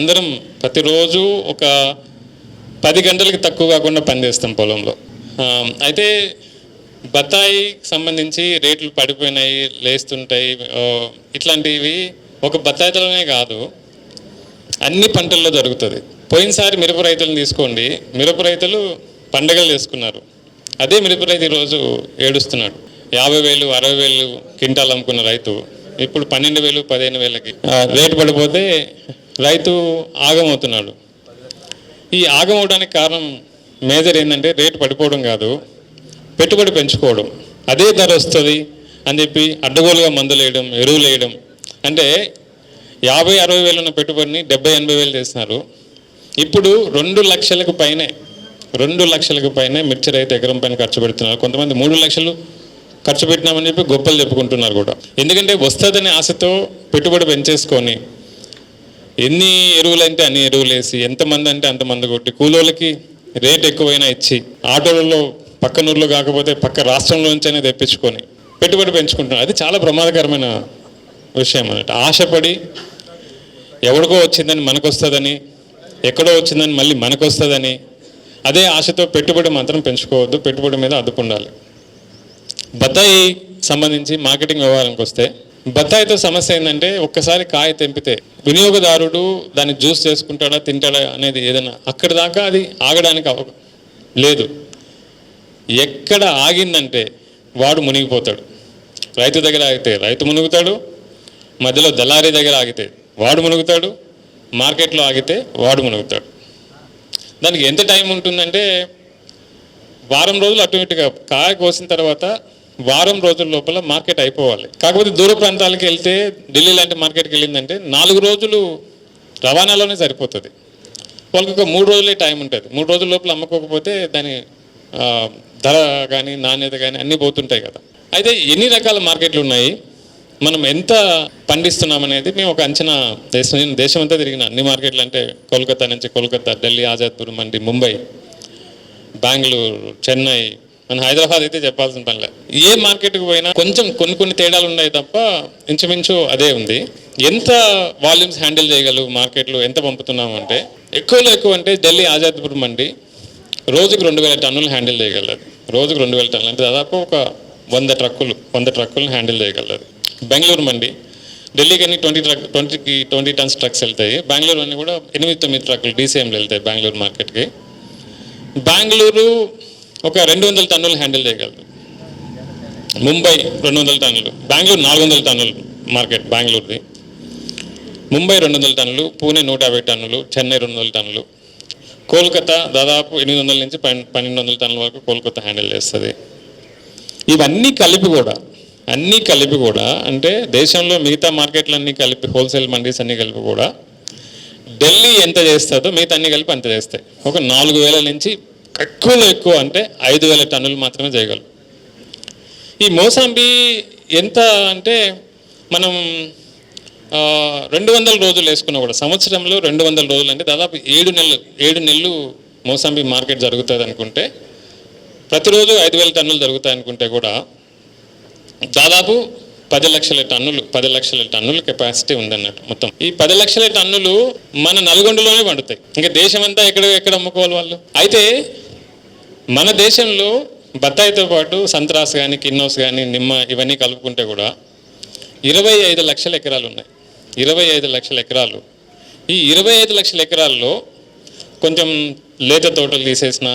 అందరం ప్రతిరోజు ఒక పది గంటలకి తక్కువ కాకుండా పనిచేస్తాం పొలంలో. అయితే బత్తాయికి సంబంధించి రేట్లు పడిపోయినాయి లేస్తుంటాయి. ఇట్లాంటివి ఒక బత్తాయితోనే కాదు అన్ని పంటల్లో జరుగుతుంది. పోయినసారి మిరప రైతులను తీసుకోండి. మిరప రైతులు పండగలు చేసుకున్నారు. అదే మిరప రైతు ఈరోజు ఏడుస్తున్నాడు. యాభై వేలు అరవై వేలు క్వింటాలు అమ్ముకున్న రైతు ఇప్పుడు పన్నెండు వేలు పదిహేను వేలకి. రేటు పడిపోతే రైతు ఆగమవుతున్నాడు. ఈ ఆగమవడానికి కారణం మేజర్ ఏంటంటే రేటు పడిపోవడం కాదు పెట్టుబడి పెంచుకోవడం. అదే ధర వస్తుంది అని చెప్పి అడ్డగోలుగా మందులు వేయడం ఎరువులు వేయడం. అంటే యాభై అరవై వేలు ఉన్న పెట్టుబడిని డెబ్బై ఎనభై వేలు చేస్తున్నారు. ఇప్పుడు రెండు లక్షలకు పైనే రెండు లక్షలకు పైనే మిర్చి రైతు ఎకరం పైన ఖర్చు పెడుతున్నారు. కొంతమంది మూడు లక్షలు ఖర్చు పెట్టినామని చెప్పి గొప్పలు చెప్పుకుంటున్నారు కూడా. ఎందుకంటే వస్తుందనే ఆశతో పెట్టుబడి పెంచేసుకొని ఎన్ని ఎరువులు అంటే అన్ని ఎరువులు వేసి ఎంతమంది అంటే అంతమంది కొట్టి కూలోళ్ళకి రేట్ ఎక్కువైనా ఇచ్చి ఆటోలలో పక్క ఊర్లో కాకపోతే పక్క రాష్ట్రంలో నుంచైనా తెప్పించుకొని పెట్టుబడి పెంచుకుంటున్నారు. అది చాలా ప్రమాదకరమైన విషయం అన్నట్టు ఆశపడి ఎవడికో వచ్చిందని మనకు వస్తుందని ఎక్కడో వచ్చిందని మళ్ళీ మనకు వస్తుందని అదే ఆశతో పెట్టుబడి మాత్రం పెంచుకోవద్దు పెట్టుబడి మీద అదుపు ఉండాలి. బత్తాయి సంబంధించి మార్కెటింగ్ వ్యవహారానికి వస్తే బత్తాయితో సమస్య ఏంటంటే ఒక్కసారి కాయ తెంపితే వినియోగదారుడు దాన్ని జ్యూస్ చేసుకుంటాడా తింటాడా అనేది ఏదైనా అక్కడి దాకా అది ఆగడానికి అవ లేదు. ఎక్కడ ఆగిందంటే వాడు మునిగిపోతాడు. రైతు దగ్గర ఆగితే రైతు మునుగుతాడు మధ్యలో దళారీ దగ్గర ఆగితే వాడు మునుగుతాడు మార్కెట్లో ఆగితే వాడు మునుగుతాడు. దానికి ఎంత టైం ఉంటుందంటే వారం రోజులు అటు ఇటుగా కాయ కోసిన తర్వాత వారం రోజుల లోపల మార్కెట్ అయిపోవాలి. కాకపోతే దూర ప్రాంతాలకు వెళ్తే ఢిల్లీ లాంటి మార్కెట్కి వెళ్ళిందంటే నాలుగు రోజులు రవాణాలోనే సరిపోతుంది. వాళ్ళకి ఒక మూడు రోజులే టైం ఉంటుంది. మూడు రోజుల లోపల అమ్ముకోకపోతే దాని ధర కానీ నాణ్యత కానీ అన్నీ పోతుంటాయి కదా. అయితే ఎన్ని రకాల మార్కెట్లు ఉన్నాయి? మనం ఎంత పండిస్తున్నాం అనేది మేము ఒక అంచనా దేశం నేను దేశం అంతా తిరిగిన అన్ని మార్కెట్లు అంటే కోల్కతా నుంచి కోల్కతా ఢిల్లీ ఆజాద్పూర్ మండి ముంబై బెంగళూరు చెన్నై మన హైదరాబాద్ అయితే చెప్పాల్సిన పనిలే ఏ మార్కెట్కి పోయినా కొంచెం కొన్ని కొన్ని తేడాలు ఉన్నాయి తప్ప ఇంచుమించు అదే ఉంది. ఎంత వాల్యూమ్స్ హ్యాండిల్ చేయగలవు మార్కెట్లో ఎంత పంపుతున్నాం అంటే ఎక్కువలో ఎక్కువ అంటే ఢిల్లీ ఆజాద్పూర్ మండి రోజుకు రెండు వేల టన్నులు హ్యాండిల్ చేయగలదు. రోజుకు రెండు వేల టన్నులు అంటే దాదాపు ఒక వంద ట్రక్కులు వంద ట్రక్కులను హ్యాండిల్ చేయగలదు. బెంగళూరు మండి ఢిల్లీకి అన్ని ట్వంటీ ట్రక్ ట్వంటీకి ట్వంటీ టన్స్ ట్రక్స్ వెళ్తాయి. బెంగళూరు అన్ని కూడా ఎనిమిది తొమ్మిది ట్రక్కులు డీసీఎంలు వెళ్తాయి బెంగళూరు మార్కెట్కి. బెంగళూరు ఒక రెండు వందల టన్నులు హ్యాండిల్ చేయగలదు ముంబై రెండు వందల టన్నులు బెంగళూరు నాలుగు వందల టన్నులు మార్కెట్ బెంగళూరుది. ముంబై రెండు వందల టన్నులు పూణే నూట యాభై టన్నులు చెన్నై రెండు వందల టన్నులు. కోల్కతా దాదాపు ఎనిమిది వందల నుంచి పన్నెండు వందల టన్నుల వరకు కోల్కతా హ్యాండిల్ చేస్తుంది. ఇవన్నీ కలిపి కూడా అన్నీ కలిపి కూడా అంటే దేశంలో మిగతా మార్కెట్లన్నీ కలిపి హోల్సేల్ మండీస్ అన్నీ కలిపి కూడా ఢిల్లీ ఎంత చేస్తుందో మిగతా అన్ని కలిపి అంత చేస్తాయి. ఒక నాలుగు వేల నుంచి ఎక్కువలో ఎక్కువ అంటే ఐదు వేల టన్నులు మాత్రమే చేయగలరు ఈ మోసాంబి ఎంత అంటే మనం రెండు వందల రోజులు వేసుకున్నా కూడా సంవత్సరంలో రెండు వందల రోజులు అంటే దాదాపు ఏడు నెలలు ఏడు నెలలు మోసాంబి మార్కెట్ జరుగుతుంది అనుకుంటే ప్రతిరోజు ఐదు వేల టన్నులు జరుగుతాయి అనుకుంటే కూడా దాదాపు పది లక్షల టన్నులు పది లక్షల టన్నుల కెపాసిటీ ఉందన్నట్టు మొత్తం. ఈ పది లక్షల టన్నులు మన నల్గొండలోనే పండుతాయి. ఇంకా దేశం అంతా ఎక్కడ ఎక్కడ అమ్ముకోవాలి వాళ్ళు? అయితే మన దేశంలో బత్తాయితో పాటు సంత్రాస్ కానీ కిన్నోస్ కానీ నిమ్మ ఇవన్నీ కలుపుకుంటే కూడా ఇరవై ఐదు లక్షల ఎకరాలు ఉన్నాయి. ఇరవై ఐదు లక్షల ఎకరాలు. ఈ ఇరవై ఐదు లక్షల ఎకరాల్లో కొంచెం లేత తోటలు తీసేసిన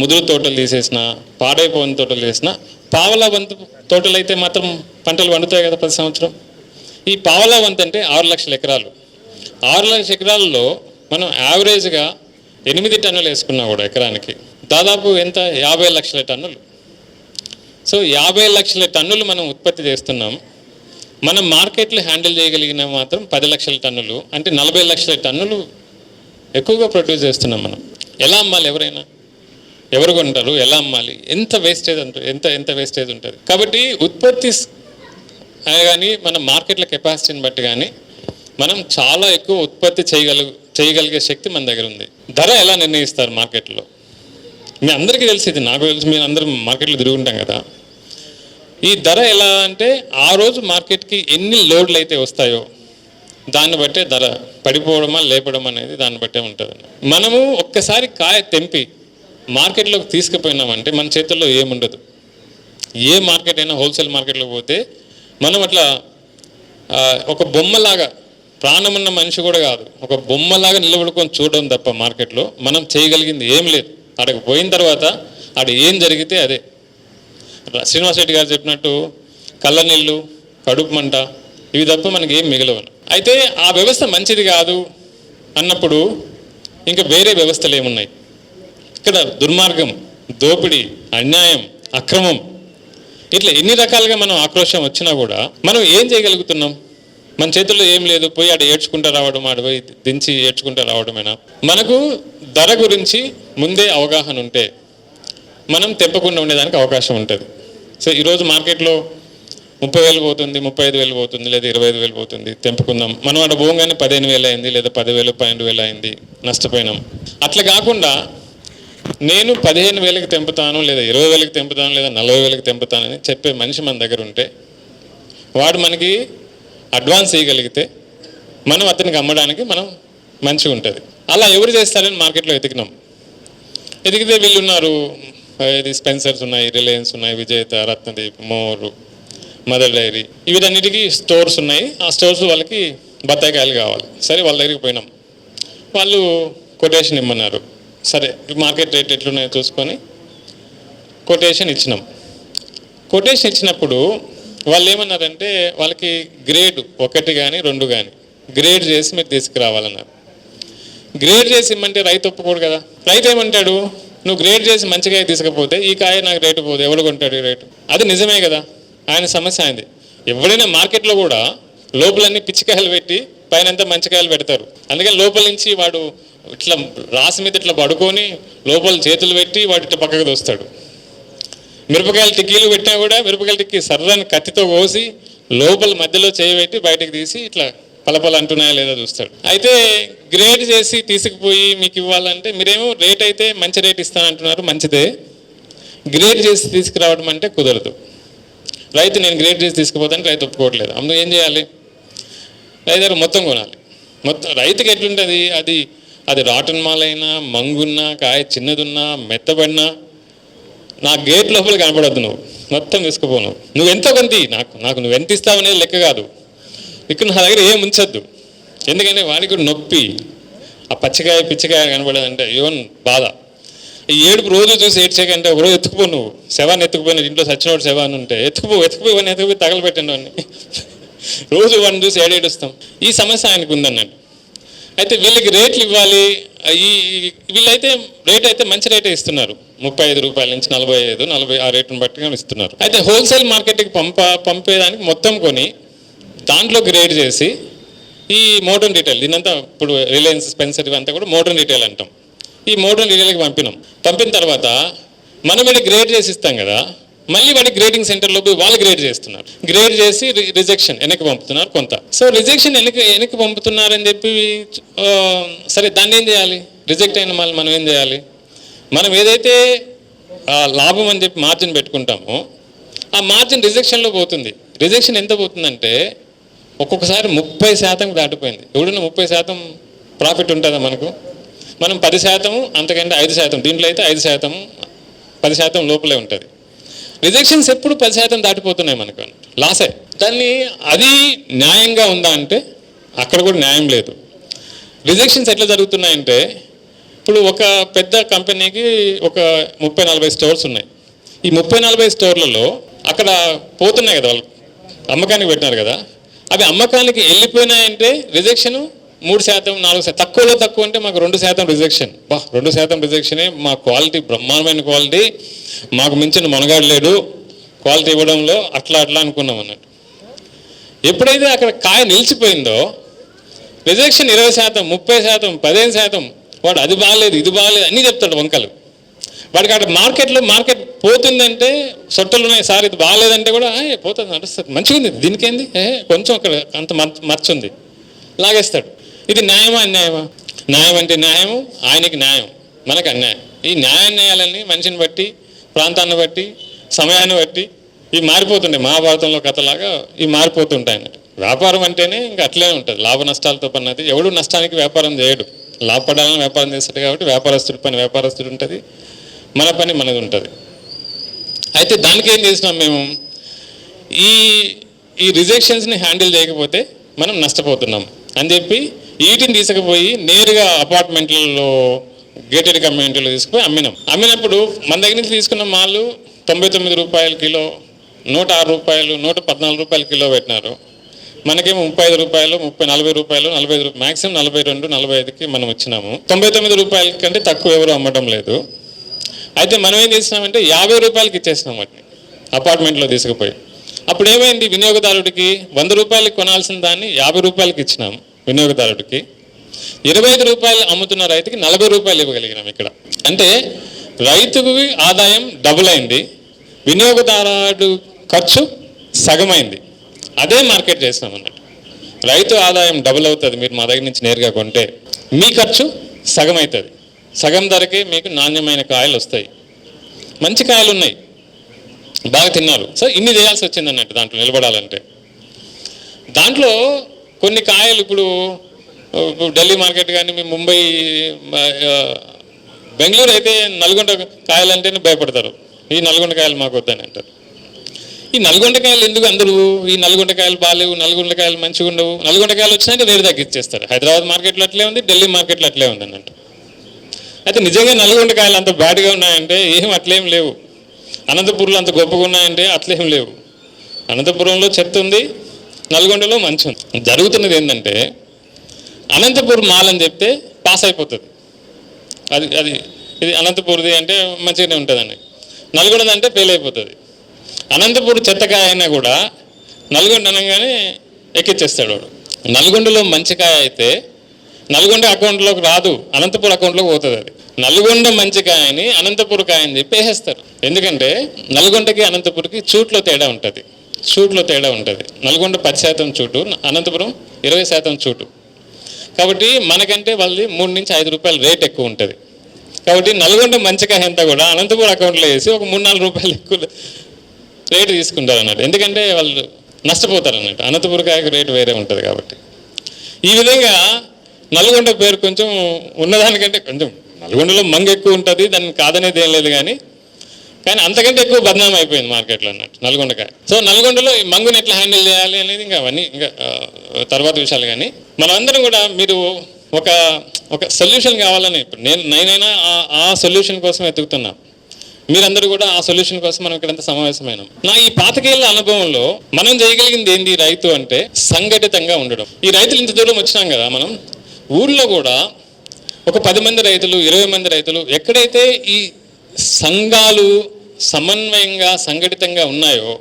ముదురు తోటలు తీసేసిన పాడైపోయిన తోటలు తీసిన పావలా వంతు తోటలు అయితే మాత్రం పంటలు పండుతాయి కదా ప్రతి సంవత్సరం. ఈ పావలా వంతు అంటే ఆరు లక్షల ఎకరాలు. ఆరు లక్షల ఎకరాల్లో మనం యావరేజ్గా ఎనిమిది టన్నులు వేసుకున్నా కూడా ఎకరానికి. దాదాపు ఎంత? యాభై లక్షల టన్నులు. సో యాభై లక్షల టన్నులు మనం ఉత్పత్తి చేస్తున్నాం. మనం మార్కెట్లు హ్యాండిల్ చేయగలిగిన మాత్రం పది లక్షల టన్నులు అంటే నలభై లక్షల టన్నులు ఎక్కువగా ప్రొడ్యూస్ చేస్తున్నాం మనం. ఎలా అమ్మాలి ఎవరైనా? ఎవరు కొంటారు? ఎలా అమ్మాలి? ఎంత వేస్టేజ్ ఉంటుంది ఎంత ఎంత వేస్టేజ్ ఉంటుంది? కాబట్టి ఉత్పత్తి కానీ మన మార్కెట్ల కెపాసిటీని బట్టి కానీ మనం చాలా ఎక్కువ ఉత్పత్తి చేయగల చేయగలిగే శక్తి మన దగ్గర ఉంది. ధర ఎలా నిర్ణయిస్తారు మార్కెట్లో? మీ అందరికీ తెలిసి ఇది నాకు తెలిసి మీరు అందరం మార్కెట్లో తిరుగుంటాం కదా. ఈ ధర ఎలా అంటే ఆ రోజు మార్కెట్కి ఎన్ని లోడ్లు అయితే వస్తాయో దాన్ని బట్టే ధర పడిపోవడమా లేపడం అనేది దాన్ని బట్టే ఉంటుంది. మనము ఒక్కసారి కాయ తెంపి మార్కెట్లోకి తీసుకుపోయినామంటే మన చేతుల్లో ఏముండదు. ఏ మార్కెట్ అయినా హోల్సేల్ మార్కెట్లో పోతే మనం అట్లా ఒక బొమ్మలాగా ప్రాణమున్న మనిషి కూడా కాదు ఒక బొమ్మలాగా నిలబడుకొని చూడడం తప్ప మార్కెట్లో మనం చేయగలిగింది ఏం లేదు. అక్కడికి పోయిన తర్వాత అక్కడ ఏం జరిగితే అదే. శ్రీనివాస శ్రీనివాస్ రెడ్డి గారు చెప్పినట్టు కళ్ళ నీళ్ళు కడుపు మంట ఇవి తప్ప మనకి ఏం మిగలవను అయితే ఆ వ్యవస్థ మంచిది కాదు అన్నప్పుడు ఇంకా వేరే వ్యవస్థలు ఏమున్నాయి? ఇక్కడ దుర్మార్గం దోపిడీ అన్యాయం అక్రమం ఇట్లా ఎన్ని రకాలుగా మనం ఆక్రోశం వచ్చినా కూడా మనం ఏం చేయగలుగుతున్నాం? మన చేతుల్లో ఏం లేదు పోయి ఆడ ఏడ్చుకుంటూ రావడం ఆడ పోయి దించి ఏడ్చుకుంటూ రావడమేనా? మనకు ధర గురించి ముందే అవగాహన ఉంటే మనం తెంపకుండా ఉండేదానికి అవకాశం ఉంటుంది. సో ఈరోజు మార్కెట్లో ముప్పై వేలు పోతుంది ముప్పై ఐదు వేలు పోతుంది లేదా ఇరవై ఐదు వేలు పోతుంది తెంపుకుందాం. మనం అటు పోగానే పదిహేను వేలు అయింది లేదా పదివేలు పన్నెండు వేలు అయింది నష్టపోయినాం. అట్లా కాకుండా నేను పదిహేను వేలకు తెంపుతాను లేదా ఇరవై వేలకు తెంపుతాను లేదా నలభై వేలకు తెంపుతానని చెప్పే మనిషి మన దగ్గర ఉంటే వాడు మనకి అడ్వాన్స్ ఇవ్వగలిగితే మనం అతనికి అమ్మడానికి మనం మంచిగా ఉంటుంది. అలా ఎవరు చేస్తారని మార్కెట్లో ఎతికినాం. ఎదిగితే వీళ్ళు ఉన్నారు ఇది స్పెన్సర్స్ ఉన్నాయి రిలయన్స్ ఉన్నాయి విజేత రత్నదీప్ మోరు మదర్ డైరీ వీటన్నిటికీ స్టోర్స్ ఉన్నాయి. ఆ స్టోర్స్ వాళ్ళకి బత్తాయికాయలు కావాలి. సరే వాళ్ళ దగ్గరికి పోయినాం. వాళ్ళు కొటేషన్ ఇమ్మన్నారు. సరే మార్కెట్ రేట్ ఎట్లున్నాయో చూసుకొని కొటేషన్ ఇచ్చినాం. కొటేషన్ ఇచ్చినప్పుడు వాళ్ళు ఏమన్నారంటే వాళ్ళకి గ్రేడ్ ఒకటి కానీ రెండు కానీ గ్రేడ్ చేసి మీరు తీసుకురావాలన్నారు. గ్రేడ్ చేసి ఇమ్మంటే రైతు ఒప్పుకోడు కదా. రైతు ఏమంటాడు? నువ్వు గ్రేడ్ చేసి మంచిగా తీసుకపోతే ఈ కాయ నాకు రేటు పోదు. ఎవరు కొంటాడు ఈ రేటు? అది నిజమే కదా. ఆయన సమస్య అయింది ఎవడైనా మార్కెట్లో కూడా లోపలన్నీ పిచ్చికాయలు పెట్టి పైన అంతా మంచికాయలు పెడతారు. అందుకని లోపల నుంచి వాడు ఇట్లా రాసి మీద ఇట్లా పడుకొని లోపల చేతులు పెట్టి వాడు ఇట్లా పక్కకు దోస్తాడు. మిరపకాయలు టిక్కీలు పెట్టినా కూడా మిరపకాయల టిక్కీ సర్రని కత్తితో కోసి లోపల మధ్యలో చేయి పెట్టి బయటకు తీసి ఇట్లా పలపల అంటున్నాయా లేదా చూస్తాడు. అయితే గ్రేడ్ చేసి తీసుకుపోయి మీకు ఇవ్వాలంటే మీరేమో రేట్ అయితే మంచి రేట్ ఇస్తానంటున్నారు మంచిదే. గ్రేడ్ చేసి తీసుకురావడం అంటే కుదరదు. రైతు నేను గ్రేడ్ చేసి తీసుకుపోతాను రైతు ఒప్పుకోవట్లేదు. అందులో ఏం చేయాలి? రైతు మొత్తం కొనాలి. మొత్తం రైతుకి ఎట్లుంటుంది? అది అది రాటన్ మాలైనా మంగున్నా కాయ చిన్నదున్నా మెత్తబడినా నా గేట్ లోపల కనపడద్దు నువ్వు. మొత్తం తీసుకుపోను నువ్వు. ఎంత కొంత నాకు నాకు నువ్వు ఎంత ఇస్తావు అనేది లెక్క కాదు. ఇక్కడ నా దగ్గర ఏం ఉంచొద్దు. ఎందుకంటే వాడికి కూడా నొప్పి. ఆ పచ్చికాయ పిచ్చికాయ కనబడదంటే ఏమన్ బాధ. ఈ ఏడుపు రోజు చూసి ఏడ్చేకంటే ఒకరోజు ఎత్తుకుపో నువ్వు. శవాన్ని ఎత్తుకుపోయిన ఇంట్లో సచ్చినోడు శవాన్ని ఉంటే ఎత్తుకుపో ఎత్తుకుపోయి వాడిని ఎత్తుకుపోయి తగలబెట్టండి వాడిని రోజు వాడిని చూసి ఏడేడుస్తాం. ఈ సమస్య ఆయనకు ఉందన్నాడు. అయితే వీళ్ళకి రేట్లు ఇవ్వాలి. ఈ వీళ్ళైతే రేట్ అయితే మంచి రేటే ఇస్తున్నారు. ముప్పై ఐదు రూపాయల నుంచి నలభై ఐదు నలభై ఆ రేటును బట్టి ఇస్తున్నారు. అయితే హోల్సేల్ మార్కెట్కి పంప పంపేదానికి మొత్తం కొని దాంట్లో గ్రేడ్ చేసి ఈ మోడర్న్ రీటైల్ దీనంతా ఇప్పుడు రిలయన్స్ స్పెన్సర్ ఇవంతా కూడా మోడర్న్ రీటైల్ అంటాం. ఈ మోడర్న్ రీటైల్కి పంపినాం. పంపిన తర్వాత మనం గ్రేడ్ చేసి ఇస్తాం కదా మళ్ళీ వాడి గ్రేడింగ్ సెంటర్లో పోయి వాళ్ళు గ్రేడ్ చేస్తున్నారు. గ్రేడ్ చేసి రిజెక్షన్ వెనక్కి పంపుతున్నారు కొంత. సో రిజెక్షన్ వెనక వెనక్కి పంపుతున్నారని చెప్పి సరే దాన్ని ఏం చేయాలి? రిజెక్ట్ అయిన మళ్ళీ మనం ఏం చేయాలి? మనం ఏదైతే లాభం అని చెప్పి మార్జిన్ పెట్టుకుంటామో ఆ మార్జిన్ రిజెక్షన్లో పోతుంది. రిజెక్షన్ ఎంత పోతుందంటే ఒక్కొక్కసారి ముప్పై శాతం దాటిపోయింది. ఎవడన్నా ముప్పై శాతం ప్రాఫిట్ ఉంటుందా మనకు? మనం పది శాతం అంతకంటే ఐదు శాతం దీంట్లో అయితే ఐదు శాతం పది శాతం లోపలే ఉంటుంది. రిజెక్షన్స్ ఎప్పుడు పది శాతం దాటిపోతున్నాయి మనకు. లాసే. దాన్ని అది న్యాయంగా ఉందా అంటే అక్కడ కూడా న్యాయం లేదు. రిజెక్షన్స్ ఎట్లా జరుగుతున్నాయంటే ఇప్పుడు ఒక పెద్ద కంపెనీకి ఒక ముప్పై నలభై స్టోర్స్ ఉన్నాయి. ఈ ముప్పై నలభై స్టోర్లలో అక్కడ పోతున్నాయి కదా వాళ్ళు. అమ్మకానికి పెట్టినారు కదా. అవి అమ్మకానికి వెళ్ళిపోయినాయంటే రిజెక్షను మూడు శాతం నాలుగు శాతం. తక్కువలో తక్కువ అంటే మాకు రెండు శాతం రిజెక్షన్ బా రెండు శాతం రిజెక్షనే మా క్వాలిటీ బ్రహ్మాండమైన క్వాలిటీ మాకు మించిన మనగాడలేడు క్వాలిటీ ఇవ్వడంలో అట్లా అట్లా అనుకున్నాం అన్నట్టు. ఎప్పుడైతే అక్కడ కాయ నిలిచిపోయిందో రిజెక్షన్ ఇరవై శాతం ముప్పై శాతం పదిహేను శాతం వాడు అది బాగాలేదు ఇది బాగాలేదు అన్నీ చెప్తాడు వంకలు. వాడికి అక్కడ మార్కెట్లో మార్కెట్ పోతుందంటే సొట్టలు ఉన్నాయి సార్ ఇది బాగాలేదంటే కూడా పోతుంది నడుస్తుంది మంచిగా ఉంది దీనికేంది కొంచెం అక్కడ అంత మర్చ్- మర్చుంది. లాగేస్తాడు. ఇది న్యాయమా అన్యాయమా? న్యాయం అంటే న్యాయము ఆయనకి న్యాయం మనకు అన్యాయం. ఈ న్యాయాన్యాయాలన్నీ మనిషిని బట్టి ప్రాంతాన్ని బట్టి సమయాన్ని బట్టి ఇవి మారిపోతుంటాయి మహాభారతంలో కథలాగా ఇవి మారిపోతుంటాయి అన్నట్టు. వ్యాపారం అంటేనే ఇంకా అట్లే ఉంటుంది. లాభ నష్టాలతో పన్నది. ఎవడు నష్టానికి వ్యాపారం చేయడు. లాభపడాలని వ్యాపారం చేస్తాడు కాబట్టి వ్యాపారస్తుడి పని వ్యాపారస్తుడు ఉంటుంది. మన పని మనది ఉంటుంది. అయితే దానికి ఏం చేసినాం మేము? ఈ ఈ రిజెక్షన్స్ని హ్యాండిల్ చేయకపోతే మనం నష్టపోతున్నాం అని చెప్పి వీటిని తీసుకుపోయి నేరుగా అపార్ట్మెంట్లలో గేటెడ్ కమ్యూనిటీలో తీసుకుపోయి అమ్మినాం. అమ్మినప్పుడు మన దగ్గర నుంచి తీసుకున్న మాలు తొంభై తొమ్మిది రూపాయల కిలో నూట ఆరు రూపాయలు నూట పద్నాలుగు రూపాయల కిలో పెట్టినారు. మనకేమో ముప్పై ఐదు రూపాయలు ముప్పై నలభై రూపాయలు నలభై ఐదు మాక్సిమం నలభై రెండు నలభై ఐదుకి మనం వచ్చినాము. తొంభై తొమ్మిది రూపాయల కంటే తక్కువ ఎవరు అమ్మడం లేదు. అయితే మనం ఏం చేసినామంటే యాభై రూపాయలకి ఇచ్చేసినాం వాటిని అపార్ట్మెంట్లో తీసుకుపోయి. అప్పుడు ఏమైంది? వినియోగదారుడికి వంద రూపాయలకి కొనాల్సిన దాన్ని యాభై రూపాయలకి ఇచ్చినాం. వినియోగదారుడికి ఇరవై ఐదు రూపాయలు అమ్ముతున్న రైతుకి నలభై రూపాయలు ఇవ్వగలిగినాం ఇక్కడ. అంటే రైతుకి ఆదాయం డబుల్ అయింది వినియోగదారుడు ఖర్చు సగమైంది. అదే మార్కెట్ చేసినాం అన్నట్టు రైతు ఆదాయం డబుల్ అవుతుంది మీరు మా దగ్గర నుంచి నేరుగా కొంటే మీ ఖర్చు సగం అవుతుంది సగం ధరకే మీకు నాణ్యమైన కాయలు వస్తాయి. మంచి కాయలు ఉన్నాయి. బాగా తిన్నారు. సో ఇన్ని చేయాల్సి వచ్చింది అన్నట్టు దాంట్లో నిలబడాలంటే. దాంట్లో కొన్ని కాయలు ఇప్పుడు ఇప్పుడు ఢిల్లీ మార్కెట్ కానీ మీ ముంబై బెంగళూరు అయితే నల్గొండ కాయలు అంటేనే భయపడతారు. ఈ నల్గొండ కాయలు మాకు వద్దని అంటారు. ఈ నల్గొండ కాయలు ఎందుకు అందరూ? ఈ నల్గొండ కాయలు బాగాలేవు నల్గొండ కాయలు మంచిగా ఉండవు. నల్గొండ కాయలు వచ్చినాక రేటు తగ్గించేస్తారు. హైదరాబాద్ మార్కెట్లో అట్లే ఉంది ఢిల్లీ మార్కెట్లో అట్లే ఉంది అన్నట్టు అయితే నిజంగా నల్గొండ కాయలు అంత బ్యాడ్గా ఉన్నాయంటే ఏం అట్లేం లేవు. అనంతపురంలో అంత గొప్పగా ఉన్నాయంటే అట్లేం లేవు. అనంతపురంలో చెత్త ఉంది నల్గొండలో మంచి. ఉంది జరుగుతున్నది ఏంటంటే అనంతపూర్ మాల్ అని చెప్తే పాస్ అయిపోతుంది. అది అది ఇది అనంతపూర్ది అంటే మంచిగానే ఉంటుందండి. నల్గొండది అంటే ఫెయిల్ అయిపోతుంది. అనంతపూర్ చెత్తకాయ అయినా కూడా నల్గొండ అనగానే ఎక్కిచ్చేస్తాడు వాడు. నల్గొండలో మంచి కాయ అయితే నల్గొండ అకౌంట్లోకి రాదు అనంతపూర్ అకౌంట్లోకి పోతుంది అది. నల్గొండ మంచికాయని అనంతపూర్ కాయ అని చెప్పి వేసేస్తారు ఎందుకంటే నల్గొండకి అనంతపూర్కి చూట్లో తేడా ఉంటుంది. చూట్లో తేడా ఉంటుంది. నల్గొండ పది శాతం చూటు అనంతపురం ఇరవై శాతం చూటు. కాబట్టి మనకంటే వాళ్ళది మూడు నుంచి ఐదు రూపాయలు రేట్ ఎక్కువ ఉంటుంది. కాబట్టి నల్గొండ మంచికాయ అంతా కూడా అనంతపురం అకౌంట్లో వేసి ఒక మూడు నాలుగు రూపాయలు ఎక్కువ రేటు తీసుకుంటారు అన్నట్టు ఎందుకంటే వాళ్ళు నష్టపోతారు అన్నట్టు అనంతపురం కాయకు రేటు వేరే ఉంటుంది కాబట్టి. ఈ విధంగా నల్గొండ పేరు కొంచెం ఉన్నదానికంటే కొంచెం నల్గొండలో మంగ ఎక్కువ ఉంటుంది దాన్ని కాదనేది ఏం లేదు కానీ కానీ అంతకంటే ఎక్కువ బదనాం అయిపోయింది మార్కెట్లో అన్నట్టు నల్గొండకాయ. సో నల్గొండలో ఈ మంగుని ఎట్లా హ్యాండిల్ చేయాలి అనేది ఇంకా అవన్నీ ఇంకా తర్వాత విషయాలు కానీ. మనమందరం కూడా మీరు ఒక ఒక సొల్యూషన్ కావాలని ఇప్పుడు నేను నేనైనా ఆ- ఆ సొల్యూషన్ కోసం వెతుకుతున్నా. మీరందరూ కూడా ఆ సొల్యూషన్ కోసం మనం ఇక్కడంతా సమావేశమైనాం. నా ఈ పాతకేళ్ళ అనుభవంలో మనం చేయగలిగింది ఏంది రైతు అంటే సంఘటితంగా ఉండడం. ఈ రైతులు ఇంత దూరం వచ్చినాం కదా మనం ఊళ్ళో కూడా ఒక పది మంది రైతులు ఇరవై మంది రైతులు ఎక్కడైతే ఈ సంఘాలు సమన్వయంగా సంఘటితంగా ఉన్నాయో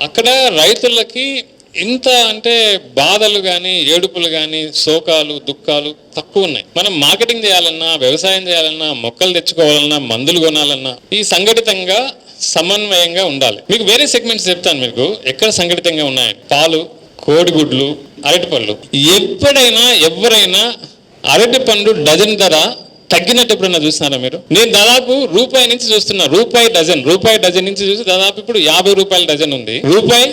అక్కడ రైతులకి ఇంత అంటే బాధలు కానీ ఏడుపులు కానీ శోకాలు దుఃఖాలు తక్కువ ఉన్నాయి. మనం మార్కెటింగ్ చేయాలన్నా వ్యవసాయం చేయాలన్నా మొక్కలు తెచ్చుకోవాలన్నా మందులు కొనాలన్నా ఈ సంఘటితంగా సమన్వయంగా ఉండాలి. మీకు వేరే సెగ్మెంట్స్ చెప్తాను మీకు. ఎక్కడ సంఘటితంగా ఉన్నాయి పాలు కోడిగుడ్లు అరటిపళ్ళు. ఎప్పుడైనా ఎవరైనా అరటి పండు డజన్ ధర తగ్గినట్టు ఎప్పుడన్నా చూస్తున్నారా మీరు? నేను దాదాపు రూపాయి నుంచి చూస్తున్నా రూపాయి డజన్ రూపాయి డజన్ నుంచి చూసి దాదాపు ఇప్పుడు యాభై రూపాయల డజన్ ఉంది. రూపాయి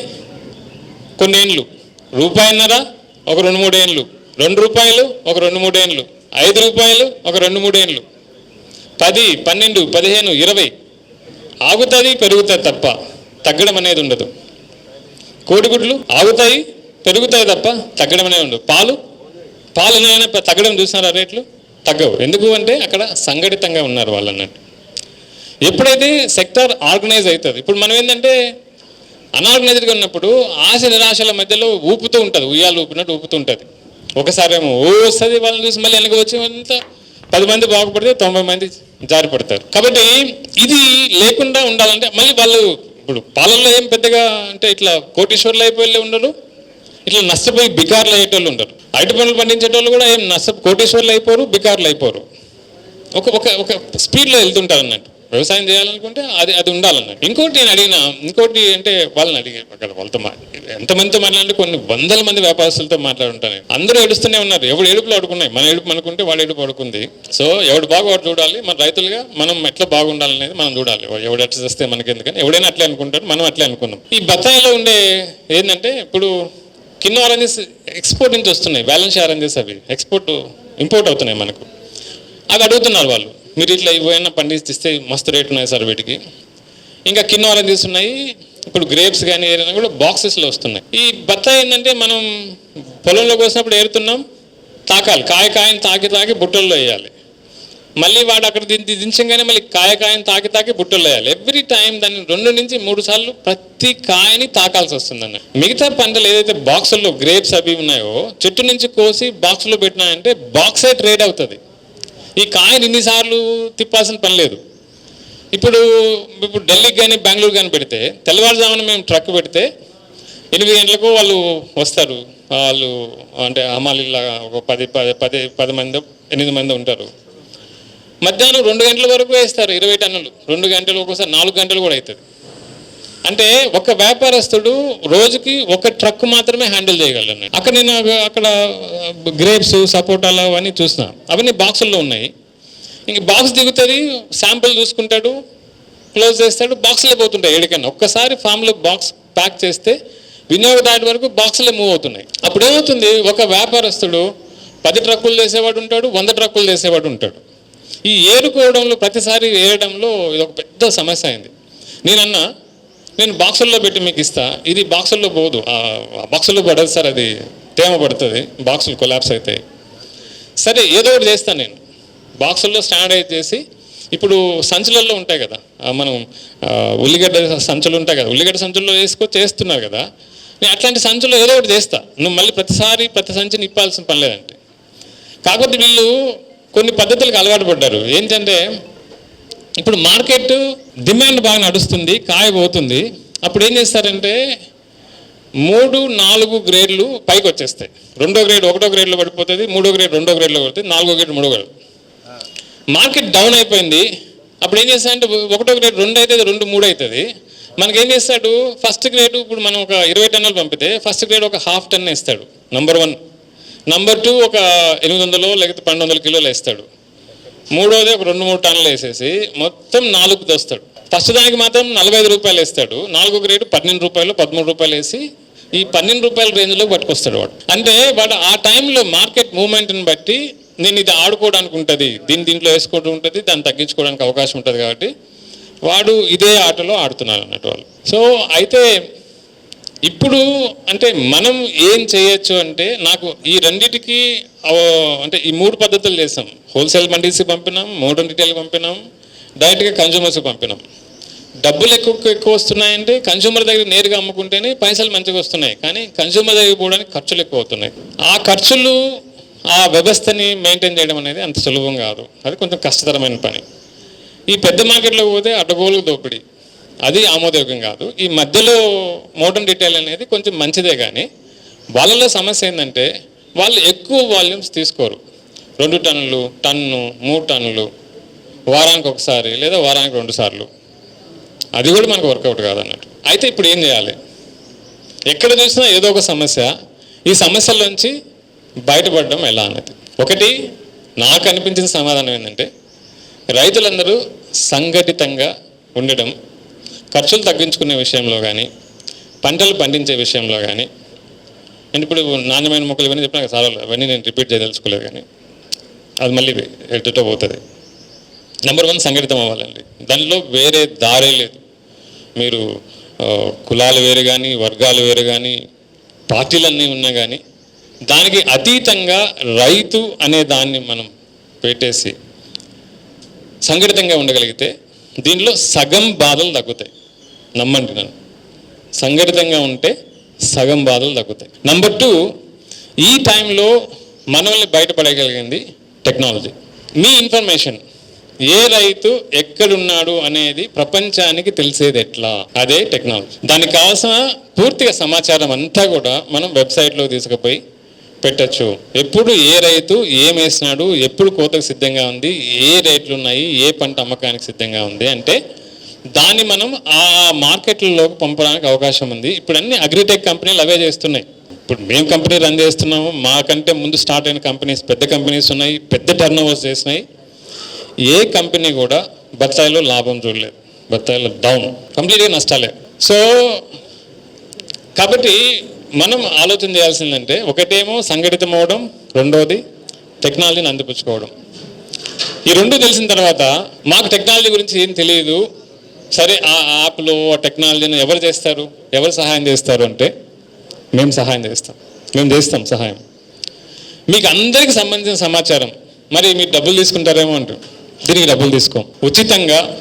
కొన్ని ఏండ్లు రూపాయిన్నర ఒక రెండు మూడేండ్లు. రెండు రూపాయలు ఒక రెండు మూడేండ్లు. ఐదు రూపాయలు ఒక రెండు మూడేండ్లు. పది పన్నెండు పదిహేను ఇరవై. ఆగుతుంది పెరుగుతుంది తప్ప తగ్గడం అనేది ఉండదు. కోడిగుడ్లు ఆగుతాయి పెరుగుతాయి తప్ప తగ్గడం అనేది ఉండదు. పాలు? పాలు తగ్గడం చూసినారా రేట్లు? తగ్గవు. ఎందుకు అంటే అక్కడ సంఘటితంగా ఉన్నారు వాళ్ళు అన్నట్టు ఎప్పుడైతే సెక్టార్ ఆర్గనైజ్ అవుతుంది ఇప్పుడు మనం ఏంటంటే అనార్గనైజ్డ్గా ఉన్నప్పుడు ఆశ నిరాశల మధ్యలో ఊపుతూ ఉంటుంది. ఉయ్యాలు ఊపినట్టు ఊపుతూ ఉంటుంది. ఒకసారి ఏమో ఓ వస్తుంది వాళ్ళని చూసి మళ్ళీ వెనక వచ్చి అంతా పది మంది బాగుపడితే తొంభై మంది జారి పడతారు. కాబట్టి ఇది లేకుండా ఉండాలంటే మళ్ళీ వాళ్ళు ఇప్పుడు పాలనలో ఏం పెద్దగా అంటే ఇట్లా కోటీశ్వర్లు అయిపోయి ఉండరు. ఇట్లా నష్టపోయి బికార్లు అయ్యేటోళ్ళు ఉంటారు అరటి పనులు పండించేటోళ్ళు కూడా ఏం నష్ట కోటేశ్వర్లు అయిపోరు బికార్లు అయిపోరు. ఒక ఒక ఒక స్పీడ్లో వెళ్తుంటారు అన్నట్టు. వ్యవసాయం చేయాలనుకుంటే అది అది ఉండాలన్నట్టు. ఇంకోటి నేను అడిగిన ఇంకోటి అంటే వాళ్ళని అడిగే అక్కడ వాళ్ళతో మా ఎంతమందితో మాట్లాడితే కొన్ని వందల మంది వ్యాపారస్తులతో మాట్లాడుంటాను. అందరూ ఏడుస్తూనే ఉన్నారు. ఎవడు ఏడుపులు అడుకున్నాయి మన ఏడుపు అనుకుంటే వాడు ఏడుపు అడుకుంది సో ఎవడు బాగా వాడు చూడాలి మన రైతులుగా మనం ఎట్లా బాగుండాలనేది మనం చూడాలి. ఎవడు ఎట్లా చేస్తే మనకి ఎందుకని ఎవడైనా అట్లే అనుకుంటాడు మనం అట్లే అనుకున్నాం. ఈ బత్తాయిలో ఉండే ఏంటంటే ఇప్పుడు కిన్నో ఆరెంజెస్ ఎక్స్పోర్ట్ నుంచి వస్తున్నాయి. బ్యాలెన్స్ ఆరెంజెస్ అవి. ఎక్స్పోర్ట్ ఇంపోర్ట్ అవుతున్నాయి మనకు. అది అడుగుతున్నారు వాళ్ళు. మీరు ఇట్లా ఇవైనా పండిస్తే మస్తు రేట్ ఉన్నాయి సార్ వీటికి. ఇంకా కిన్నో ఆరెంజెస్ ఉన్నాయి. ఇప్పుడు గ్రేప్స్ కానీ ఏదైనా కూడా బాక్సెస్లో వస్తున్నాయి. ఈ బత్తాయి ఏంటంటే మనం పొలంలో కోసినప్పుడు ఏరుతున్నాం. తాకాలి. కాయ కాయని తాకి తాకి బుట్టల్లో వేయాలి. మళ్ళీ వాడు అక్కడ దించి దించగానే మళ్ళీ కాయ కాయని తాకి తాకి బుట్టలు వేయాలి. ఎవ్రీ టైం దాన్ని రెండు నుంచి మూడు సార్లు ప్రతి కాయని తాకాల్సి వస్తుందన్న మిగతా పంటలు ఏదైతే బాక్సుల్లో గ్రేప్స్ అవి ఉన్నాయో చెట్టు నుంచి కోసి బాక్సులో పెట్టినాయంటే బాక్సే ట్రేడ్ అవుతుంది. ఈ కాయని ఇన్నిసార్లు తిప్పాల్సిన పని లేదు. ఇప్పుడు ఇప్పుడు ఢిల్లీకి కానీ బెంగళూరు కానీ పెడితే తెల్లవారుజామున మేము ట్రక్ పెడితే ఎనిమిది గంటలకు వాళ్ళు వస్తారు. వాళ్ళు అంటే హమాలీలాగా ఒక పది పది పది పది మంది ఎనిమిది మంది ఉంటారు. మధ్యాహ్నం రెండు గంటల వరకు వేస్తారు ఇరవై టన్నులు. రెండు గంటలు ఒక్కోసారి నాలుగు గంటలు కూడా అవుతుంది. అంటే ఒక వ్యాపారస్తుడు రోజుకి ఒక ట్రక్ మాత్రమే హ్యాండిల్ చేయగలను అక్కడ నేను అక్కడ- అక్కడ గ్రేప్స్ సపోటాలు అవన్నీ చూసిన. అవన్నీ బాక్సుల్లో ఉన్నాయి. ఇంక బాక్స్ దిగుతుంది శాంపుల్ చూసుకుంటాడు క్లోజ్ చేస్తాడు బాక్స్లో పోతుంటాయి ఏడికన్నా ఒక్కసారి ఫామ్లో బాక్స్ ప్యాక్ చేస్తే వినియోగదారుడి వరకు బాక్స్లే మూవ్ అవుతున్నాయి. అప్పుడు ఏమవుతుంది ఒక వ్యాపారస్తుడు పది ట్రక్కులు చేసేవాడు ఉంటాడు వంద ట్రక్కులు చేసేవాడు ఉంటాడు. ఈ ఏరుకోవడంలో ప్రతిసారి వేయడంలో ఇది ఒక పెద్ద సమస్య అయింది. నేనన్నా నేను బాక్సుల్లో పెట్టి మీకు ఇస్తా. ఇది బాక్సుల్లో పోదు. బాక్సుల్లో పడదు సార్ అది తేమ పడుతుంది. బాక్సులు కొలాప్స్ అవుతాయి. సరే ఏదో ఒకటి చేస్తాను నేను. బాక్సుల్లో స్టాండర్డైజ్ చేసి ఇప్పుడు సంచులలో ఉంటాయి కదా మనం ఉల్లిగడ్డ సంచులు ఉంటాయి కదా ఉల్లిగడ్డ సంచుల్లో వేసుకొని చేస్తున్నారు కదా. నేను అట్లాంటి సంచుల్లో ఏదో ఒకటి చేస్తా. నువ్వు మళ్ళీ ప్రతిసారి ప్రతి సంచిని ఇప్పాల్సిన పని లేదంటే. కాకపోతే వీళ్ళు కొన్ని పద్ధతులకు అలవాటు పడ్డారు. ఏంటంటే ఇప్పుడు మార్కెట్ డిమాండ్ బాగా నడుస్తుంది కాయబోతుంది. అప్పుడు ఏం చేస్తారంటే మూడు నాలుగు గ్రేడ్లు పైకి వచ్చేస్తాయి. రెండో గ్రేడ్ ఒకటో గ్రేడ్లో పడిపోతుంది మూడో గ్రేడ్ రెండో గ్రేడ్లో పడుతుంది నాలుగో గ్రేడ్ మూడో గ్రేడ్. మార్కెట్ డౌన్ అయిపోయింది. అప్పుడు ఏం చేస్తాడంటే ఒకటో గ్రేడ్ రెండు అవుతుంది రెండు మూడు అవుతుంది మనకేం చేస్తాడు ఫస్ట్ గ్రేడ్ ఇప్పుడు మనం ఒక ఇరవై టన్నులు పంపితే ఫస్ట్ గ్రేడ్ ఒక హాఫ్ టన్ ఇస్తాడు నంబర్ వన్. నంబర్ టూ ఒక ఎనిమిది వందలు లేకపోతే పన్నెండు వందల కిలోలు వేస్తాడు. మూడోది ఒక రెండు మూడు టన్నులు వేసేసి మొత్తం నాలుగు తెస్తాడు ఫస్ట్ దానికి మాత్రం నలభై ఐదు రూపాయలు వేస్తాడు. నాలుగో రేటు పన్నెండు రూపాయలు పదమూడు రూపాయలు వేసి ఈ పన్నెండు రూపాయల రేంజ్లో పట్టుకొస్తాడు వాడు. అంటే వాడు ఆ టైంలో మార్కెట్ మూమెంట్ని బట్టి నేను ఇది ఆడుకోవడానికి ఉంటుంది దీన్ని దీంట్లో వేసుకోవడం ఉంటుంది దాన్ని తగ్గించుకోవడానికి అవకాశం ఉంటుంది కాబట్టి వాడు ఇదే ఆటలో ఆడుతున్నారు అన్నట్టు వాళ్ళు. సో అయితే ఇప్పుడు అంటే మనం ఏం చేయొచ్చు అంటే నాకు ఈ రెండిటికి అంటే ఈ మూడు పద్ధతులు చేసాం. హోల్సేల్ మండీస్కి పంపినాం మోడర్న్ రిటైల్కి పంపినాం డైరెక్ట్గా కన్జ్యూమర్స్కి పంపినాం. డబ్బులు ఎక్కువ ఎక్కువ వస్తున్నాయంటే కన్జ్యూమర్ దగ్గర నేరుగా అమ్ముకుంటేనే పైసలు మంచిగా వస్తున్నాయి. కానీ కన్జ్యూమర్ దగ్గర పోవడానికి ఖర్చులు ఎక్కువ అవుతున్నాయి. ఆ ఖర్చులు ఆ వ్యవస్థని మెయింటైన్ చేయడం అనేది అంత సులభం కాదు. అది కొంచెం కష్టతరమైన పని. ఈ పెద్ద మార్కెట్లో పోతే అడ్డగోలు దోపిడీ. అది ఆమోదయోగ్యం కాదు. ఈ మధ్యలో మోడర్న్ డీటెయిల్ అనేది కొంచెం మంచిదే కానీ వాళ్ళలో సమస్య ఏంటంటే వాళ్ళు ఎక్కువ వాల్యూమ్స్ తీసుకోరు. రెండు టన్నులు టన్ను మూడు టన్నులు వారానికి ఒకసారి లేదా వారానికి రెండు సార్లు. అది కూడా మనకు వర్కౌట్ కాదన్నట్టు. అయితే ఇప్పుడు ఏం చేయాలి? ఎక్కడ చూసినా ఏదో ఒక సమస్య ఈ సమస్యల్లోంచి బయటపడడం ఎలా అన్నది ఒకటి నాకు అనిపించిన సమాధానం ఏంటంటే రైతులందరూ సంఘటితంగా ఉండడం ఖర్చులు తగ్గించుకునే విషయంలో కానీ పంటలు పండించే విషయంలో కానీ నేను ఇప్పుడు నాణ్యమైన మొక్కలు ఇవన్నీ చెప్పినా సార్ అవన్నీ నేను రిపీట్ చేయదలుచుకోలేదు కానీ అది మళ్ళీ ఎటుటో పోతుంది. నెంబర్ వన్ సంఘటితం అవ్వాలండి. దానిలో వేరే దారే లేదు. మీరు కులాలు వేరు కానీ వర్గాలు వేరు కానీ పార్టీలన్నీ ఉన్నా కానీ దానికి అతీతంగా రైతు అనే దాన్ని మనం పెట్టేసి సంఘటితంగా ఉండగలిగితే దీనిలో సగం బాధలు తగ్గుతాయి. నమ్మండి నన్ను. సంఘటితంగా ఉంటే సగం బాధలు తగ్గుతాయి. నంబర్ టూ ఈ టైంలో మనల్ని బయటపడగలిగింది టెక్నాలజీ మీ ఇన్ఫర్మేషన్ ఏ రైతు ఎక్కడున్నాడు అనేది ప్రపంచానికి తెలిసేది ఎట్లా? అదే టెక్నాలజీ దానికి కావాల్సిన పూర్తిగా సమాచారం అంతా కూడా మనం వెబ్సైట్లో తీసుకుపోయి పెట్టచ్చు. ఎప్పుడు ఏ రైతు ఏం వేసినాడు ఎప్పుడు కోతకు సిద్ధంగా ఉంది ఏ రేట్లు ఉన్నాయి ఏ పంట అమ్మకానికి సిద్ధంగా ఉంది అంటే దాన్ని మనం ఆ మార్కెట్లలోకి పంపడానికి అవకాశం ఉంది. ఇప్పుడు అన్ని అగ్రిటెక్ కంపెనీలు అవే చేస్తున్నాయి. ఇప్పుడు మేము కంపెనీ రన్ చేస్తున్నాము. మాకంటే ముందు స్టార్ట్ అయిన కంపెనీస్ పెద్ద కంపెనీస్ ఉన్నాయి. పెద్ద టర్న్ ఓవర్స్ చేసినాయి. ఏ కంపెనీ కూడా బత్తాయిలో లాభం చూడలేదు. బత్తాయిలో డౌన్ కంప్లీట్గా నష్టాలే. సో కాబట్టి మనం ఆలోచన చేయాల్సిందంటే ఒకటేమో సంఘటితం అవ్వడం రెండోది టెక్నాలజీని అందిపుచ్చుకోవడం. ఈ రెండు తెలిసిన తర్వాత మాకు టెక్నాలజీ గురించి ఏం తెలియదు. సరే ఆ యాప్లో ఆ టెక్నాలజీని ఎవరు చేస్తారు? ఎవరు సహాయం చేస్తారు అంటే మేము సహాయం చేస్తాం. మేము చేస్తాం సహాయం. మీకు అందరికి సంబంధించిన సమాచారం. మరి మీరు డబ్బులు తీసుకుంటారేమో అంటారు. దీనికి డబ్బులు తీసుకోం. ఉచితంగా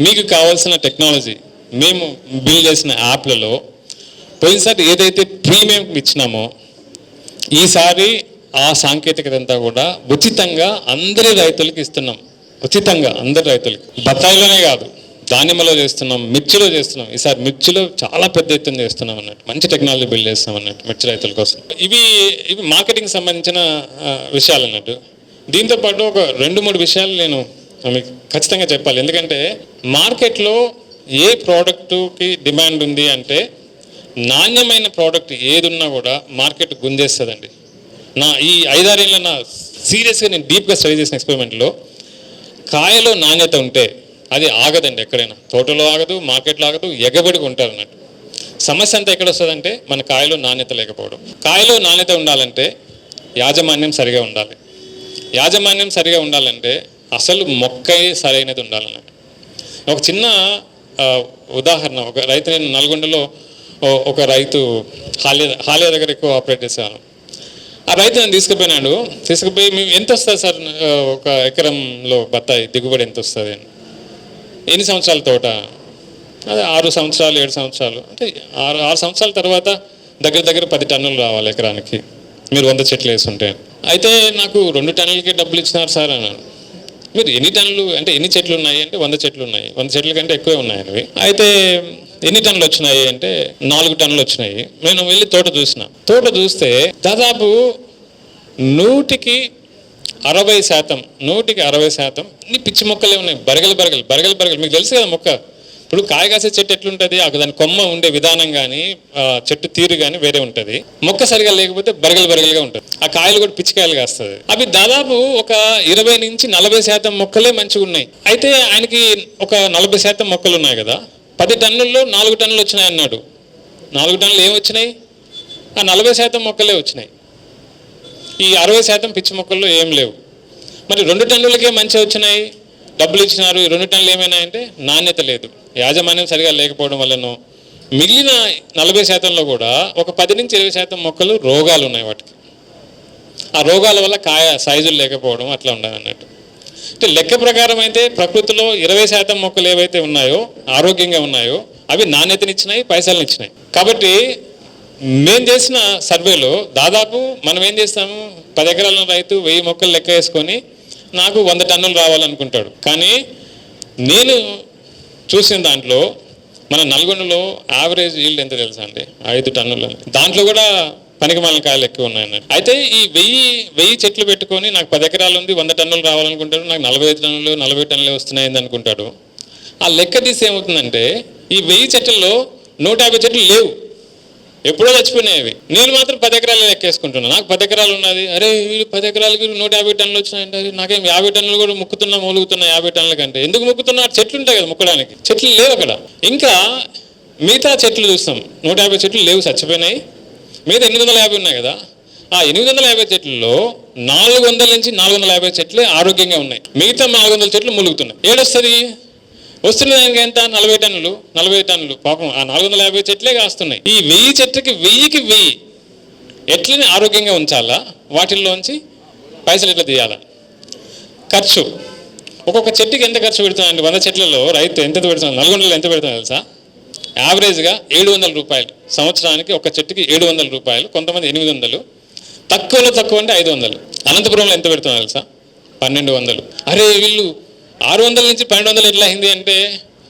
మీకు కావాల్సిన టెక్నాలజీ మేము బిల్ చేసిన యాప్లలో పోయినసారి ఏదైతే ప్రీమియం ఇచ్చినామో ఈసారి ఆ సాంకేతికత అంతా కూడా ఉచితంగా అందరి రైతులకు ఇస్తున్నాం. ఉచితంగా అందరి రైతులకి. బత్తాయిలోనే కాదు. దానిమ్మలో చేస్తున్నాం మిర్చిలో చేస్తున్నాం. ఈసారి మిర్చిలో చాలా పెద్ద ఎత్తున చేస్తున్నాం అన్నట్టు. మంచి టెక్నాలజీ బిల్డ్ చేస్తాం అన్నట్టు మిర్చి రైతుల కోసం. ఇవి ఇవి మార్కెటింగ్ సంబంధించిన విషయాలు అన్నట్టు. దీంతో పాటు ఒక రెండు మూడు విషయాలు నేను మీకు ఖచ్చితంగా చెప్పాలి. ఎందుకంటే మార్కెట్లో ఏ ప్రోడక్టుకి డిమాండ్ ఉంది అంటే నాణ్యమైన ప్రోడక్ట్ ఏదున్నా కూడా మార్కెట్ గుంజేస్తుందండి. నా ఈ ఐదారేళ్ళ నా సీరియస్గా నేను డీప్గా స్టడీ చేసిన ఎక్స్పెరిమెంట్లో కాయలో నాణ్యత ఉంటే అది ఆగదండి ఎక్కడైనా. తోటలో ఆగదు మార్కెట్లో ఆగదు ఎగబడికి ఉంటారు అన్నట్టు. సమస్య అంతా ఎక్కడ వస్తుందంటే మన కాయలో నాణ్యత లేకపోవడం. కాయలో నాణ్యత ఉండాలంటే యాజమాన్యం సరిగా ఉండాలి. యాజమాన్యం సరిగా ఉండాలంటే అసలు మొక్క సరైనది ఉండాలన్నట్టు. ఒక చిన్న ఉదాహరణ ఒక రైతు నేను నల్గొండలో ఒక రైతు హాలియా హాలియా దగ్గర ఎక్కువ ఆపరేట్ చేశాను ఆ రైతు నేను తీసుకుపోయినాడు. తీసుకుపోయి మేము ఎంత వస్తుంది సార్ ఒక ఎకరంలో బత్తాయి దిగుబడి ఎంత వస్తుంది అని. ఎన్ని సంవత్సరాల తోట? అదే ఆరు సంవత్సరాలు ఏడు సంవత్సరాలు. అంటే ఆరు ఆరు సంవత్సరాల తర్వాత దగ్గర దగ్గర పది టన్నులు రావాలి ఎకరానికి. మీరు వంద చెట్లు వేసుంటే. అయితే నాకు రెండు టన్నులకి డబ్బులు ఇచ్చినారు సార్ అన్నాను మీరు ఎన్ని టన్నులు అంటే ఎన్ని చెట్లు ఉన్నాయి అంటే వంద చెట్లు ఉన్నాయి. వంద చెట్ల కంటే ఎక్కువే ఉన్నాయి అవి. అయితే ఎన్ని టన్నులు వచ్చినాయి అంటే నాలుగు టన్నులు వచ్చినాయి. నేను వెళ్ళి తోట చూసిన. తోట చూస్తే దాదాపు నూటికి అరవై శాతం నూటికి అరవై శాతం. అన్ని పిచ్చి మొక్కలే ఉన్నాయి. బరగలు బరగలు బరగలు బరగలు. మీకు తెలుసు కదా మొక్క? ఇప్పుడు కాయ కాసే చెట్టు ఎట్లుంటుంది? ఆ దాని కొమ్మ ఉండే విధానం కానీ చెట్టు తీరు కానీ వేరే ఉంటుంది. మొక్క సరిగా లేకపోతే బరగలు బరగలుగా ఉంటుంది. ఆ కాయలు కూడా పిచ్చికాయలు కాస్తుంది అవి దాదాపు ఒక ఇరవై నుంచి నలభై శాతం మొక్కలే మంచిగా ఉన్నాయి. అయితే ఆయనకి ఒక నలభై శాతం మొక్కలు ఉన్నాయి కదా? పది టన్నుల్లో నాలుగు టన్నులు వచ్చినాయి అన్నాడు. నాలుగు టన్నులు ఏమి వచ్చినాయి? ఆ నలభై శాతం మొక్కలే వచ్చినాయి. ఈ అరవై శాతం పిచ్చి మొక్కల్లో ఏం లేవు. మరి రెండు టన్నులకే మంచిగా వచ్చినాయి డబ్బులు ఇచ్చినారు ఈ రెండు టన్నులు ఏమైనాయంటే నాణ్యత లేదు. యాజమాన్యం సరిగా లేకపోవడం వల్లనో మిగిలిన నలభై శాతంలో కూడా ఒక పది నుంచి ఇరవై శాతం మొక్కలు రోగాలు ఉన్నాయి వాటికి. ఆ రోగాల వల్ల కాయ సైజులు లేకపోవడం అట్లా ఉండదు అన్నట్టు. అంటే లెక్క ప్రకారం అయితే ప్రకృతిలో ఇరవై శాతం మొక్కలు ఏవైతే ఉన్నాయో ఆరోగ్యంగా ఉన్నాయో అవి నాణ్యతనిచ్చినాయి పైసలను ఇచ్చినాయి కాబట్టి మేము చేసిన సర్వేలో దాదాపు మనం ఏం చేస్తాము? పది ఎకరాల రైతు వెయ్యి మొక్కలు లెక్క వేసుకొని నాకు వంద టన్నులు రావాలనుకుంటాడు. కానీ నేను చూసిన దాంట్లో మన నల్గొండలో యావరేజ్ ఈల్డ్ ఎంత తెలుసా అండి? ఐదు టన్నులు దాంట్లో కూడా పనికిమాలిన కాయలు ఎక్కువ ఉన్నాయన్నట్టు అయితే ఈ వెయ్యి వెయ్యి చెట్లు పెట్టుకొని నాకు పది ఎకరాలు ఉంది వంద టన్నులు రావాలనుకుంటాడు. నాకు నలభై ఐదు టన్నులు నలభై టన్నులు వస్తున్నాయి అనుకుంటాడు. ఆ లెక్క తీసి ఏమవుతుందంటే ఈ వెయ్యి చెట్లలో నూట యాభై చెట్లు లేవు. ఎప్పుడో చచ్చిపోయినాయి అవి. నేను మాత్రం పది ఎకరాలు లెక్కేసుకుంటున్నాను నాకు పది ఎకరాలు ఉన్నది. అరే వీళ్ళు పది ఎకరాలకి నూట యాభై టన్నులు వచ్చినాయంటే. నాకేం యాభై టన్నులు కూడా ముక్కుతున్నా మూలుగుతున్నా యాభై టన్నుల కంటే. ఎందుకు ముక్కుతున్నా? చెట్లు ఉంటాయి కదా ముక్కడానికి. చెట్లు లేవు అక్కడ. ఇంకా మిగతా చెట్లు చూస్తాం. నూట యాభై చెట్లు లేవు చచ్చిపోయినాయి. మిగతా ఎనిమిది వందల యాభై ఉన్నాయి కదా. ఆ ఎనిమిది వందల యాభై చెట్లలో నాలుగు వందల నుంచి నాలుగు వందల యాభై చెట్లే ఆరోగ్యంగా ఉన్నాయి. మిగతా నాలుగు వందల చెట్లు ములుగుతున్నాయి. ఏడొస్తుంది? వస్తున్న దానికి ఎంత? నలభై టన్నులు నలభై టన్నులు. పాపం ఆ నాలుగు వందల యాభై చెట్లే కాస్తున్నాయి. ఈ వెయ్యి చెట్లకి వెయ్యికి వెయ్యి ఎట్లని ఆరోగ్యంగా ఉంచాలా? వాటిల్లోంచి పైసలు ఎట్లా తీయాలా? ఖర్చు. ఒక్కొక్క చెట్టుకి ఎంత ఖర్చు పెడుతున్నాయండి వంద చెట్లలో రైతు ఎంత పెడుతున్నాడు? నల్గొండలో ఎంత పెడుతున్నాడు తెలుసా? యావరేజ్గా ఏడు వందల రూపాయలు. సంవత్సరానికి ఒక చెట్టుకి ఏడు వందల రూపాయలు కొంతమంది ఎనిమిది వందలు తక్కువలో తక్కువ అంటే ఐదు వందలు అనంతపురంలో ఎంత పెడుతున్నారు తెలుసా? పన్నెండు వందలు. అరే వీళ్ళు ఆరు వందల నుంచి పన్నెండు వందలు ఎట్లా అయింది అంటే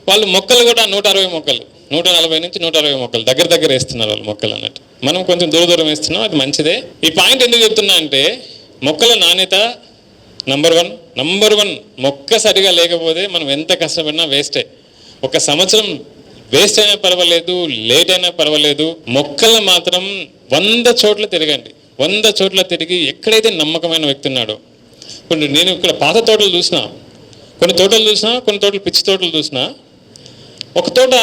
వాళ్ళు మొక్కలు కూడా నూట అరవై మొక్కలు నూట నలభై నుంచి నూట అరవై మొక్కలు దగ్గర దగ్గర వేస్తున్నారు వాళ్ళు మొక్కలు అన్నట్టు. మనం కొంచెం దూర దూరం వేస్తున్నాం అది మంచిదే. ఈ పాయింట్ ఎందుకు చెప్తున్నా అంటే మొక్కల నాణ్యత నంబర్ వన్ నంబర్ వన్ మొక్క సరిగా లేకపోతే మనం ఎంత కష్టపడినా వేస్టే ఒక సంవత్సరం వేస్ట్ అయినా పర్వాలేదు లేట్ అయినా పర్వాలేదు మొక్కలు మాత్రం వంద చోట్ల తిరగండి. వంద చోట్ల తిరిగి ఎక్కడైతే నమ్మకమైన వ్యక్తి ఉన్నాడో ఇప్పుడు నేను ఇక్కడ పాత తోటలు చూసినా కొన్ని తోటలు చూసినా కొన్ని తోటలు పిచ్చి తోటలు చూసినా ఒక తోట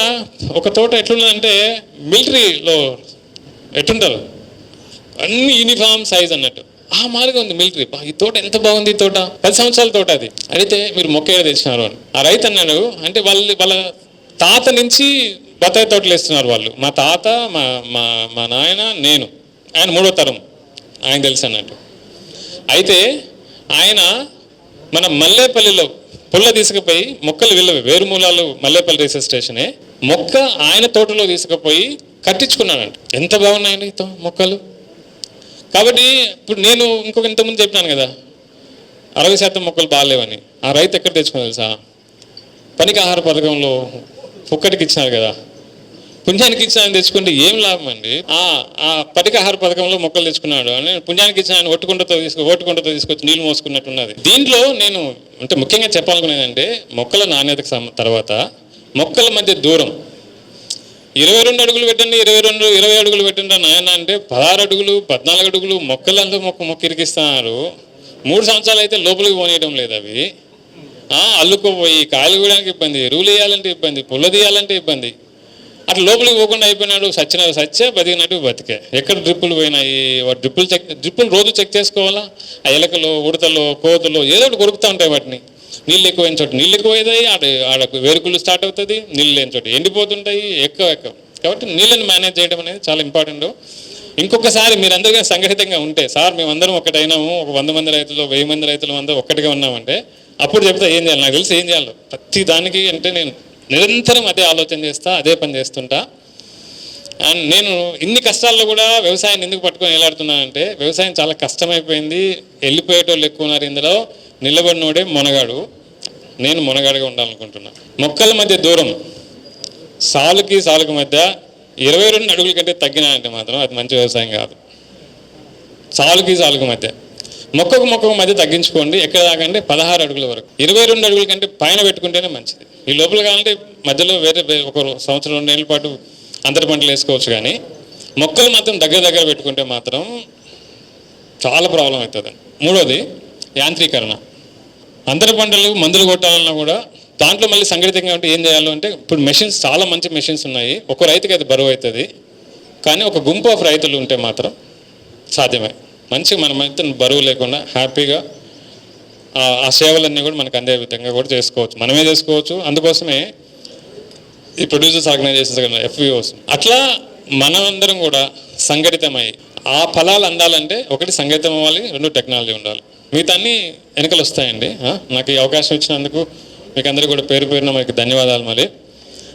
ఒక తోట ఎట్లున్నదంటే మిలిటరీలో ఎట్టుంటారు? అన్ని యూనిఫామ్ సైజ్ అన్నట్టు. ఆ మాదిరిగా ఉంది మిలిటరీ. ఈ తోట ఎంత బాగుంది ఈ తోట? పది సంవత్సరాల తోట అది. అడిగితే మీరు మొక్క తెచ్చినారు అని. ఆ రైతు అన్నాడు అంటే వాళ్ళు వాళ్ళ తాత నుంచి బత్తాయి తోటలు వేస్తున్నారు వాళ్ళు. మా తాత మా మా మా నాయన నేను. ఆయన మూడో తరం. ఆయన తెలుసు అన్నట్టు. అయితే ఆయన మన మల్లేపల్లిలో పుల్ల తీసుకుపోయి మొక్కలు వీళ్ళవి వేరుమూలాలు మల్లేపల్లి రీసెర్చ్ స్టేషనే మొక్క ఆయన తోటలో తీసుకుపోయి కట్టించుకున్నానంట ఎంత బాగున్నాయండి తో- మొక్కలు? కాబట్టి ఇప్పుడు నేను ఇంకొక ఇంతకుముందు చెప్పినాను కదా అరవై శాతం మొక్కలు బాగాలేవని. ఆ రైతు ఎక్కడ తెచ్చుకోవాలి తెలుసా? పనికి ఆహార పథకంలో ఒక్కటికి ఇచ్చినారు కదా. పుణ్యానికి ఇచ్చిన తెచ్చుకుంటే ఏం లాభం అండి? ఆ పటికాహార పథకంలో మొక్కలు తెచ్చుకున్నాడు అని పుణ్యానికి ఇచ్చిన ఆయన ఒట్టుకుంటతో తీసుకు ఓటుకుంటతో తీసుకొచ్చి నీళ్ళు మోసుకున్నట్టున్నది. దీంట్లో నేను అంటే ముఖ్యంగా చెప్పాలనుకునేదంటే మొక్కల నాణ్యతకు తర్వాత మొక్కల మధ్య దూరం. ఇరవై రెండు అడుగులు పెట్టండి ఇరవై రెండు ఇరవై అడుగులు పెట్టండి నాయన అంటే పదహారు అడుగులు పద్నాలుగు అడుగులు మొక్కలంతా మొక్క మొక్క ఇరికిస్తున్నారు. మూడు సంవత్సరాలు అయితే లోపలికి పోనీయడం లేదు అవి. అల్లుకుపోయి అల్లుకోపోయి కాయలు వేయడానికి ఇబ్బంది ఎరువులు వేయాలంటే ఇబ్బంది పుల్ల తీయాలంటే ఇబ్బంది. అట్లా లోపలికి పోకుండా అయిపోయినాడు సచ్చిన సచ్చే బతికినట్టు బతికే. ఎక్కడ డ్రిప్పులు పోయినాయి? వాటి డ్రిప్పులు చెక్ డ్రిప్పులు రోజు చెక్ చేసుకోవాలా? ఆ ఎలకలు ఉడతలు కోతులు ఏదో ఒకటి కొరుకుతూ ఉంటాయి వాటిని. నీళ్ళు ఎక్కువైన చోటు నీళ్ళు ఎక్కువైతాయి ఆడ ఆడ వేరుకులు స్టార్ట్ అవుతుంది నీళ్ళు లేని చోటు. ఎండిపోతుంటాయి ఎక్కువ ఎక్కువ. కాబట్టి నీళ్ళని మేనేజ్ చేయడం అనేది చాలా ఇంపార్టెంట్. ఇంకొకసారి మీరందరికీ సంఘటితంగా ఉంటే సార్ మేమందరం ఒకటైనాము ఒక వంద మంది రైతులు వెయ్యి మంది రైతులు అందరూ ఒక్కటిగా ఉన్నామంటే అప్పుడు చెప్తా ఏం చేయాలి? నాకు తెలిసి ఏం చేయాలి? ప్రతి దానికి అంటే నేను నిరంతరం అదే ఆలోచన చేస్తా అదే పని చేస్తుంటా. అండ్ నేను ఇన్ని కష్టాల్లో కూడా వ్యవసాయాన్ని ఎందుకు పట్టుకొని వెళ్ళాడుతున్నానంటే వ్యవసాయం చాలా కష్టమైపోయింది. వెళ్ళిపోయేటోళ్ళు ఎక్కువ ఉన్నారు ఇందులో. నిలబడినోడే మొనగాడు. నేను మొనగాడుగా ఉండాలనుకుంటున్నా. మొక్కల మధ్య దూరం. సాలుకి సాలుకి మధ్య ఇరవై రెండు అడుగుల కంటే తగ్గినాయంటే మాత్రం అది మంచి వ్యవసాయం కాదు. సాలుకి సాలుకి మధ్య. మొక్కకు మొక్కకు మధ్య తగ్గించుకోండి. ఎక్కడ దాకా అంటే పదహారు అడుగుల వరకు. ఇరవై రెండు అడుగుల కంటే పైన పెట్టుకుంటేనే మంచిది. ఈ లోపల కావాలంటే మధ్యలో వేరే ఒక సంవత్సరం రెండేళ్ళ పాటు అంతర పంటలు వేసుకోవచ్చు కానీ మొక్కలు మాత్రం దగ్గర దగ్గర పెట్టుకుంటే మాత్రం చాలా ప్రాబ్లం అవుతుంది. మూడోది యాంత్రీకరణ. అంతర పంటలు మందులు కొట్టాలన్నా కూడా దాంట్లో మళ్ళీ సంఘటితంగా ఉంటే ఏం చేయాలి అంటే ఇప్పుడు మెషిన్స్ చాలా మంచి మెషిన్స్ ఉన్నాయి. ఒక రైతుకి అది బరువు అవుతుంది. కానీ ఒక గుంపు ఆఫ్ రైతులు ఉంటే మాత్రం సాధ్యమే. మంచిగా మనం అయితే బరువు లేకుండా హ్యాపీగా ఆ- సేవలన్నీ కూడా మనకు అందే విధంగా కూడా చేసుకోవచ్చు. మనమే చేసుకోవచ్చు. అందుకోసమే ఈ ప్రొడ్యూసర్స్ ఆర్గనైజేషన్స్ కదా ఎఫ్విఓస్ అట్లా మనమందరం కూడా సంఘటితమై ఆ ఫలాలు అందాలంటే ఒకటి సంఘటితం అవ్వాలి రెండు టెక్నాలజీ ఉండాలి. మిగతా అన్ని వెనుకలు వస్తాయండి. నాకు ఈ అవకాశం ఇచ్చినందుకు మీకు అందరూ కూడా పేరు పేరున మీకు ధన్యవాదాలు మరి